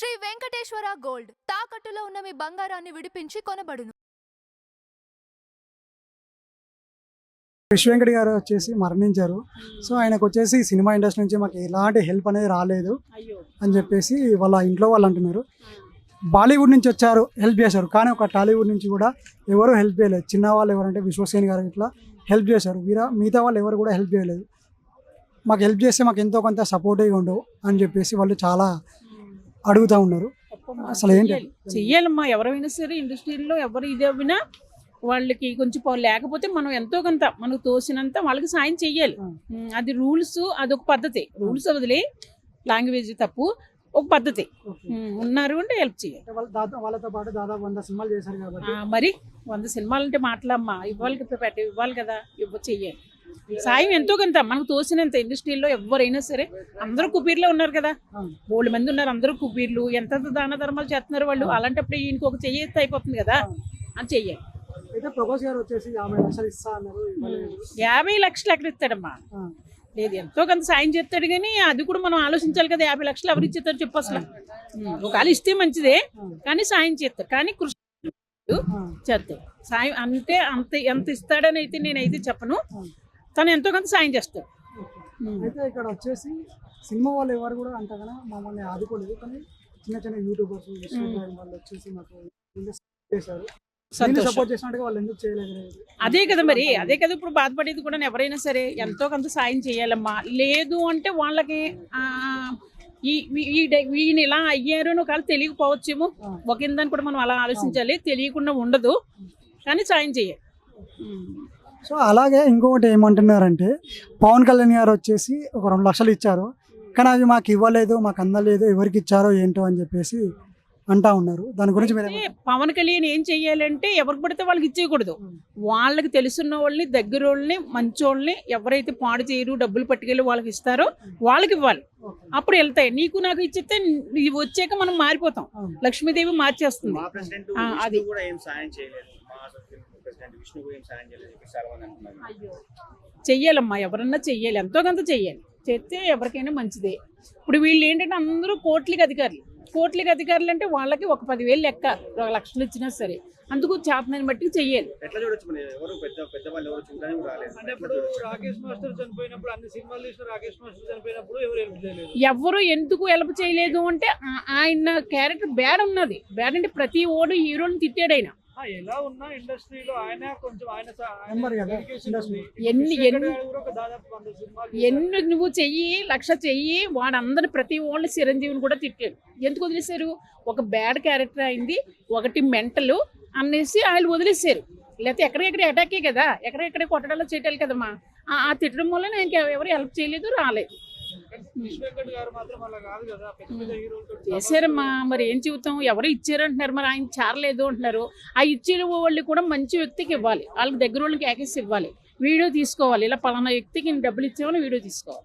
Shri Venkateswara gold. తాకట్టులో ఉన్న మీ బంగారాన్ని విడిపించి కొనబడును. విశ్వ వెంకట్ గారు వచ్చేసి మరణించారు. సో ఆయనకు వచ్చేసి సినిమా ఇండస్ట్రీ నుంచి మాకు ఎలాంటి హెల్ప్ అనేది రాలేదు అయ్యో. అని చెప్పేసి వాళ్ళ ఇంట్లో వాళ్ళు అంటున్నారు. బాలీవుడ్ నుంచి వచ్చారు హెల్ప్ చేశారు. కానీ ఒక టాలీవుడ్ నుంచి కూడా ఎవరు హెల్ప్ చేయలేదు. చిన్న వాళ్ళు ఎవరంటే విశ్వసేన్ గారు ఇట్లా హెల్ప్ చేశారు. వీరా మిగతా వాళ్ళు ఎవరు కూడా హెల్ప్ చేయలేదు. మాకు హెల్ప్ చేస్తే మాకు ఎంతో కొంత సపోర్టివ్గా ఉండవు అని చెప్పేసి వాళ్ళు చాలా అడుగుతూ ఉన్నారు. అసలు ఏంటి? చెయ్యాలి. చెయ్యాలమ్మా. ఎవరైనా సరే ఇండస్ట్రీలో ఎవరు ఇది అవ్వినా వాళ్ళకి కొంచెం లేకపోతే మనం ఎంతో కొంత మనకు తోసినంత వాళ్ళకి సాయం చెయ్యాలి. అది రూల్స్ అదొక పద్ధతి. రూల్స్ వదిలే లాంగ్వేజ్ తప్పు ఒక పద్ధతి. ఉన్నారు అంటే హెల్ప్ చేయాలి వాళ్ళతో పాటు దాదాపు వంద సినిమాలు చేశారు కాబట్టి. మరి వంద సినిమాలు అంటే మాటలమ్మా. ఇవ్వాలి కదా పెట్ట ఇవ్వాలి కదా. ఇవ్వ చెయ్యాలి. సాయం ఎంతో కొంత. మనకు తోసినంత ఇండస్ట్రీలో ఎవరైనా సరే అందరూ కుబీర్లో ఉన్నారు కదా. బోళ్ళు మంది ఉన్నారు అందరూ కుబీర్లు. ఎంత దాన ధర్మాలు చేస్తున్నారు వాళ్ళు? అలాంటప్పుడు ఈయనకి ఒక చెయ్యి అయిపోతుంది కదా. అని చెయ్యాలి యాభై లక్షలు ఎక్కడ ఇస్తాడమ్మా. లేదు ఎంతో కొంత సాయం చేస్తాడు కానీ అది కూడా మనం ఆలోచించాలి కదా. యాభై లక్షలు ఎవరు ఇచ్చేస్తారు చెప్పు అసలు. ఒకవేళ ఇస్తే మంచిదే కానీ సాయం చేస్తారు. కానీ కృషి. చేస్తాడు సాయం అంటే అంత ఎంత ఇస్తాడని అయితే నేనైతే చెప్పను. తను ఎంతో కొంత సాయం చేస్తాడు. అయితే ఇక్కడ వచ్చేసి సినిమా వాళ్ళు ఎవరు కూడా అంతగానో మమ్మల్ని ఆదుకోలేదు కానీ చిన్న చిన్న యూట్యూబర్స్ ఇన్స్టాగ్రామ్ వాళ్ళు వచ్చేసి మాకు చేశారు. అదే కదా మరి అదే కదా ఇప్పుడు బాధపడేది కూడా ఎవరైనా సరే ఎంతో కొంత సాయం చేయాలమ్మా. లేదు అంటే వాళ్ళకి ఈ ఈయన ఇలా అయ్యారు అని ఒకవేళ తెలియకపోవచ్చేమో ఒకందని కూడా మనం అలా ఆలోచించాలి తెలియకుండా ఉండదు కానీ సాయం చేయాలి. సో అలాగే ఇంకొకటి ఏమంటున్నారంటే పవన్ కళ్యాణ్ గారు వచ్చేసి ఒక రెండు లక్షలు ఇచ్చారు. కానీ అవి మాకు ఇవ్వలేదు మాకు అందలేదు ఎవరికి ఇచ్చారో ఏంటో అని చెప్పేసి అంటా ఉన్నారు. దాని గురించి పవన్ కళ్యాణ్ ఏం చెయ్యాలంటే ఎవరికి పడితే వాళ్ళకి ఇచ్చేయకూడదు. వాళ్ళకి తెలుసున్న వాళ్ళని దగ్గర వాళ్ళని మంచోళ్ళని ఎవరైతే పాడు చేయరు డబ్బులు పట్టుకెళ్ళి వాళ్ళకి ఇస్తారో వాళ్ళకి ఇవ్వాలి. అప్పుడు వెళ్తాయి. నీకు నాకు ఇచ్చితే వచ్చాక మనం మారిపోతాం. లక్ష్మీదేవి మార్చేస్తుంది. అది. కూడా ఏం సాయం చేయలేదు మా అసోసియేషన్ ప్రెసిడెంట్ విష్ణు కూడా ఏం సాయం చేయలేదు చెప్పి చాలా మంది అంటున్నారు. చెయ్యాలమ్మా ఎవరన్నా చెయ్యాలి ఎంతో కొంత చెయ్యాలి. చేస్తే ఎవరికైనా మంచిదే. ఇప్పుడు వీళ్ళు ఏంటంటే అందరూ కోట్లకి అధికారులు. కోట్లకి అధికారులు అంటే వాళ్ళకి ఒక పదివేలు లెక్క ఒక లక్షలు ఇచ్చినా సరే. అందుకు చేతనని బట్టి చెయ్యాలి. ఎట్లా చూడొచ్చు ఎవరు పెద్ద పెద్ద వాళ్ళు ఎవరు చూడడానికి రాలేదు. అంటే ఇప్పుడు రాకేష్ మాస్టర్ చనిపోయినప్పుడు అన్ని సినిమాలు తీసిన రాకేష్ మాస్టర్ చనిపోయినప్పుడు ఎవరు హెల్ప్ చేయలేదు? ఎవరు ఎందుకు హెల్ప్ చేయలేదు అంటే ఆయన క్యారెక్టర్ బ్యాడ్ ఉన్నది. బ్యాడ్ అంటే ప్రతి ఓడు హీరోని తిట్టాడు ఆయన. ఎలా ఉన్నా ఇండస్ట్రీలో ఆయన కొంచెం ఆయన ఆయన. ఎన్ని- ఎన్ని- ఎన్ని నువ్వు చెయ్యి లక్ష చెయ్యి వాడందరి ప్రతి ఓళ్ళు చిరంజీవిని కూడా తిట్టాడు ఎందుకు వదిలేశారు? ఒక బ్యాడ్ క్యారెక్టర్ అయింది ఒకటి మెంటల్ అనేసి వాళ్ళు వదిలేశారు. లేకపోతే ఎక్కడెక్కడ అటాకే కదా ఎక్కడెక్కడ కొట్టడాలో చేయటాలి కదమ్మా. ఆ- ఆ తిట్టడం వల్ల నేను ఎవరు హెల్ప్ చేయలేదు రాలేదు. చేశారమ్మా. మరి ఏం చెబుతాం? ఎవరు ఇచ్చారు అంటున్నారు మరి? ఆయన చారలేదు అంటున్నారు. ఆ ఇచ్చిన వాళ్ళు కూడా మంచి వ్యక్తికి ఇవ్వాలి. వాళ్ళకి దగ్గర వాళ్ళకి యాకేసి ఇవ్వాలి. వీడియో తీసుకోవాలి. ఇలా పలానా వ్యక్తికి డబ్బులు ఇచ్చామని వీడియో తీసుకోవాలి.